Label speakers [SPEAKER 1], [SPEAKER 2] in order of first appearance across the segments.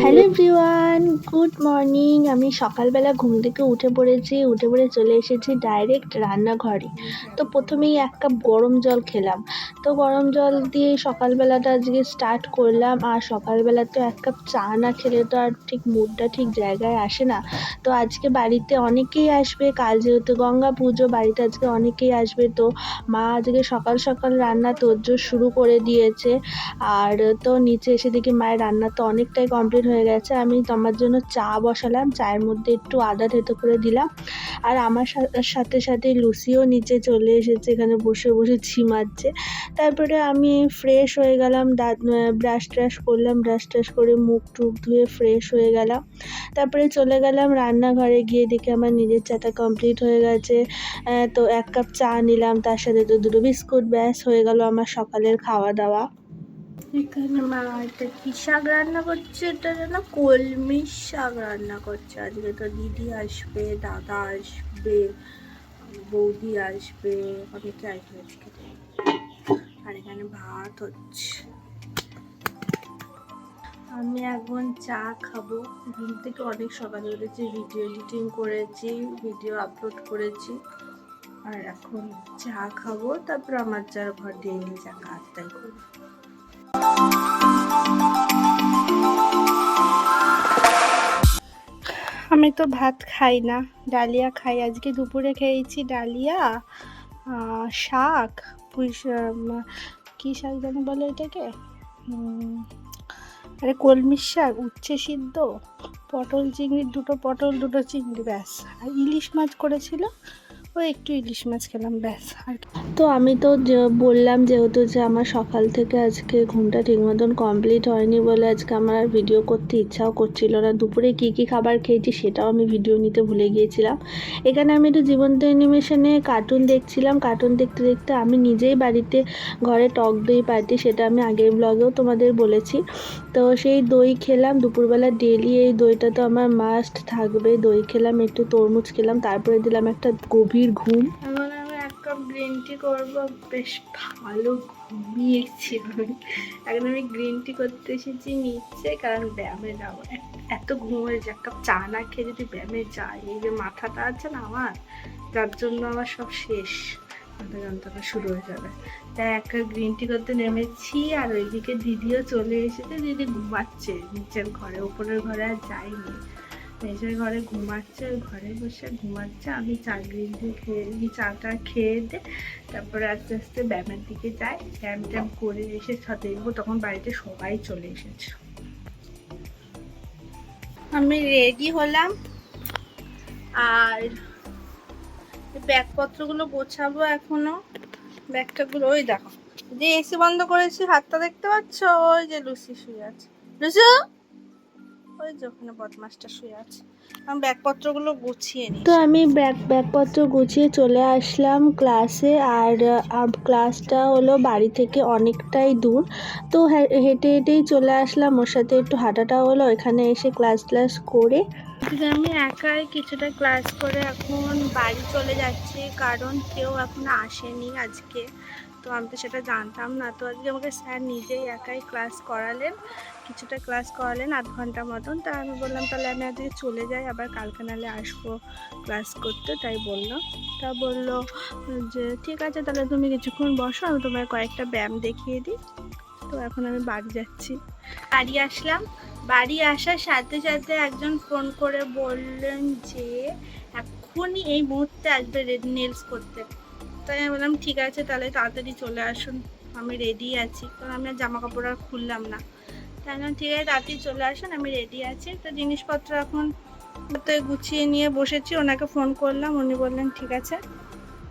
[SPEAKER 1] Hello everyone good morning আমি সকালবেলা ঘুম থেকে উঠে পড়েছি, উঠে পড়ে চলে এসেছি ডাইরেক্ট রান্নাঘরে। তো প্রথমেই এক কাপ গরম জল খেলাম। তো গরম জল দিয়ে সকালবেলাটা আজকে স্টার্ট করলাম। আর সকালবেলা তো এক কাপ চা না খেলে তো আর ঠিক মুডটা ঠিক জায়গায় আসে না। তো আজকে বাড়িতে অনেকেই আসবে। কাল যেহেতু গঙ্গা পুজো, বাড়িতে আজকে অনেকেই আসবে। তো মা আজকে সকাল সকাল রান্না তোড়জোড় শুরু করে দিয়েছে। আর তো নিচে এসে দেখি মায়ের রান্না তো অনেকটাই কমপ্লিট হয়ে গেছে। আমি তোমার জন্য চা বসালাম। চায়ের মধ্যে একটু আদা থেতো করে দিলাম। আর আমার সাথে সাথে লুসিও নিচে চলে এসেছে। এখানে বসে বসে ঝিমাচ্ছে। তারপরে আমি ফ্রেশ হয়ে গেলাম দাঁত ব্রাশ ট্রাশ করলাম ব্রাশ ট্রাশ করে মুখ টুক ধুয়ে ফ্রেশ হয়ে গেলাম। তারপরে চলে গেলাম রান্নাঘরে, গিয়ে দেখি আমার নিজের চাটা কমপ্লিট হয়ে গেছে। তো এক কাপ চা নিলাম, তার সাথে তো দুটো বিস্কুট, ব্যাস, হয়ে গেল আমার সকালের খাওয়া দাওয়া। এখানে মা একটা কী শাক রান্না করছে, এটা যেন কলমি শাক রান্না করছে। আজকে তো দিদি আসবে, দাদা আসবে, বৌদি আসবে, অনেকে আসবে আজকে। আর এখানে ভাত হচ্ছে। আমি এখন চা খাব। ঘুম থেকে অনেক সকালে উঠেছি ভিডিও এডিটিং করেছি ভিডিও আপলোড করেছি। আর এখন চা খাব, তারপর আমার যার ঘর ডেইলি চা তাই করব। আমি তো ভাত খাই না, ডালিয়া খাই। আজকে দুপুরে খেয়েছি ডালিয়া শাক পুঁই কী শাক জানি বলে এটাকে? আরে কলমি শাক, উচ্ছে সিদ্ধ, পটল চিংড়ির দুটো পটল, দুটো চিংড়ি, ব্যাস। আর ইলিশ মাছ করেছিল? ওই একটু ইলিশ মাছ খেলাম, ব্যাস, আর তো আমি তো বললাম যেহেতু যে আমার সকাল থেকে আজকে ঘুমটা ঠিক মতন কমপ্লিট হয়নি বলে আজকে আমার আর ভিডিও করতে ইচ্ছাও করছিল না। দুপুরে কী কী খাবার খেয়েছি সেটাও আমি ভিডিও নিতে ভুলে গিয়েছিলাম। এখানে আমি একটু জীবন্ত অ্যানিমেশনে কার্টুন দেখছিলাম। কার্টুন দেখতে দেখতে আমি নিজেই বাড়িতে ঘরে টক দই পাটি সেটা আমি আগের ব্লগেও তোমাদের বলেছি। তো সেই দই খেলাম, দুপুরবেলা ডেলি এই দইটা তো আমার মাস্ট থাকবে দই খেলাম, একটু তরমুজ খেলাম, তারপরে দিলাম একটা গভীর ঘুম? এখন আমি এক কাপ গ্রিন টি করব। বেশ ভালো ঘুমিয়েছি আমি এখন আমি গ্রিন টি করতে এসেছি নিচে, কারণ ব্যায়ামে যাব এত- ঘুম হয়েছে এক কাপ চা না খেয়ে যদি ব্যায়ামে যাই, এই যে মাথাটা আছে না আমার যার জন্য আমার সব শেষ। মাথা যন্ত্রণা শুরু হয়ে যাবে। তাই এক কাপ গ্রিন টি করতে নেমেছি, আর ওইদিকে দিদিও চলে এসেছে। দিদি ঘুমাচ্ছে, নিচের ঘরে উপরের ঘরে আর যাইনি নিচের ঘরে ঘুমাচ্ছে, ঘরে বসে ঘুমাচ্ছে। আমি চা গ্রিন টি খেয়ে এই চাটা খেয়ে দে। তারপরে আস্তে আস্তে ব্যায়ামের দিকে যাই। ব্যায়াম ট্যাম করে এসে দেখব, তখন বাড়িতে সবাই চলে এসেছে। আমি রেডি হলাম। আর ব্যাগপত্রগুলো গোছাবো এখনও। ব্যাগটাগুলো, ওই দেখো। যে এসি বন্ধ করেছি, হাতটা দেখতে পাচ্ছ? ওই যে লুসি শুয়ে আছে। লুসু? ওই যে ওখানে বদমাসটা শুয়ে আছে। আমি ব্যাগপত্রগুলো গুছিয়ে নিই। তো আমি ব্যাগ, ব্যাগপত্র গুছিয়ে চলে আসলাম ক্লাসে আর ক্লাসটা হলো বাড়ি থেকে অনেকটাই দূর। তো হেঁটে হেঁটেই চলে আসলাম, ওর সাথে একটু হাঁটাটা হলো এখানে এসে ক্লাস ক্লাস করে আজকে আমি একাই কিছুটা ক্লাস করে এখন বাড়ি চলে যাচ্ছি, কারণ কেউ এখন আসেনি আজকে। তো আমি তো সেটা জানতাম না। তো আজকে আমাকে স্যার নিজেই একাই ক্লাস করালেন, কিছুটা ক্লাস করালেন আধ ঘণ্টা মতন। তা আমি বললাম, তাহলে আমি আজকে চলে যাই, আবার কালকে নালে আসব ক্লাস করতে। তাই বললাম তা বলল যে, ঠিক আছে, তাহলে তুমি কিছুক্ষণ বসো, আমি তোমার কয়েকটা ব্যায়াম দেখিয়ে দিই। তো এখন আমি বাড়ি যাচ্ছি। বাড়ি আসলাম। বাড়ি আসার সাথে সাথে একজন ফোন করে বললেন যে এখনই এই মুহূর্তে আসবে রেড নেলস করতে। তাই আমি বললাম, ঠিক আছে, তাহলে তাড়াতাড়ি চলে আসুন। আমি রেডি আছি। কারণ আমি জামা কাপড় আর খুললাম না। তাই না ঠিক আছে, তাড়াতাড়ি চলে আসুন, আমি রেডি আছি। তো জিনিসপত্র এখন তো গুছিয়ে নিয়ে বসেছি, ওনাকে ফোন করলাম, উনি বললেন, ঠিক আছে,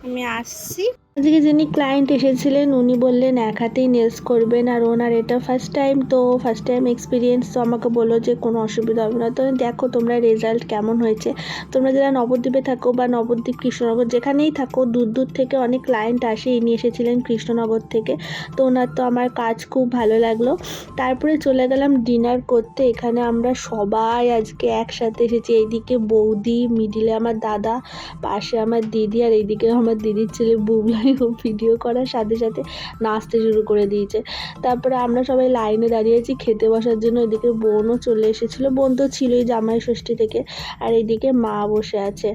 [SPEAKER 1] আমি আসছি। আজকে যিনি ক্লায়েন্ট এসেছিলেন, উনি বললেন, এক হাতেই নেলস করবেন। আর ওনার এটা ফার্স্ট টাইম তো ফার্স্ট টাইম এক্সপিরিয়েন্স তো আমাকে বলল যে, কোনো অসুবিধা হবে না। তো দেখো তোমরা রেজাল্ট কেমন হয়েছে। তোমরা যারা নবদ্বীপে থাকো বা নবদ্বীপ কৃষ্ণনগর, যেখানেই থাকো, দূর দূর থেকে অনেক ক্লায়েন্ট আসে। ইনি এসেছিলেন কৃষ্ণনগর থেকে। তো ওনার তো আমার কাজ খুব ভালো লাগল। তারপরে চলে গেলাম ডিনার করতে। এখানে আমরা সবাই আজকে একসাথে এসেছি। এইদিকে বৌদি মিডিলে আমার দাদা, পাশে আমার দিদি, আর এইদিকে আমার দিদির ছেলে বুবলা।
[SPEAKER 2] সবাই ও ভিডিও করার সাথে সাথে নাচতে শুরু করে দিয়েছে। তারপরে আমরা সবাই লাইনে দাঁড়িয়েছি খেতে বসার জন্য এদিকে বোনও চলে এসেছিল। বোন তো ছিলই জামাই ষষ্ঠী থেকে, আর এদিকে মা বসে আছে।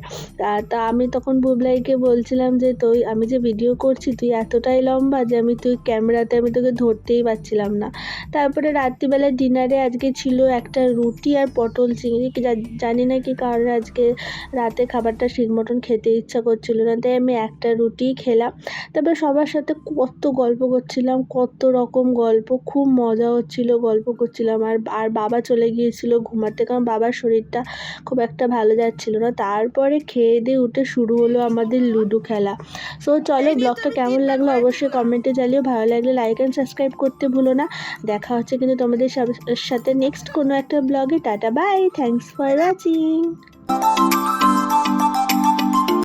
[SPEAKER 2] তা আমি তখন বুবলাইকে বলছিলাম যে, তুই, আমি যে ভিডিও করছি, তুই এতটাই লম্বা যে আমি, তুই ক্যামেরাতে আমি তোকে ধরতেই পারছিলাম না। তারপরে রাত্রিবেলা ডিনারে আজকে ছিল একটা রুটি আর পটল চিংড়ি। জানি না কি কারণে আজকে রাতে খাবারটা ঠিক মতন খেতে ইচ্ছা করছিল না। তাই আমি একটা রুটি খেলাম। তারপরে সবার সাথে কত গল্প করছিলাম, কত রকম গল্প, খুব মজা হচ্ছিল গল্প করছিলাম। আর আর বাবা চলে গিয়েছিল ঘুমাতে কারণ বাবার শরীরটা খুব একটা ভালো যাচ্ছিল না। তারপরে খেয়ে দিয়ে উঠে শুরু হলো আমাদের লুডো খেলা। সো চলো ব্লগটা কেমন লাগল অবশ্যই কমেন্টে জানিও। ভালো লাগলে লাইক অ্যান্ড সাবস্ক্রাইব করতে ভুলো না। দেখা হচ্ছে কিন্তু তোমাদের সাথে নেক্সট কোনো একটা ব্লগে tata bye thanks for watching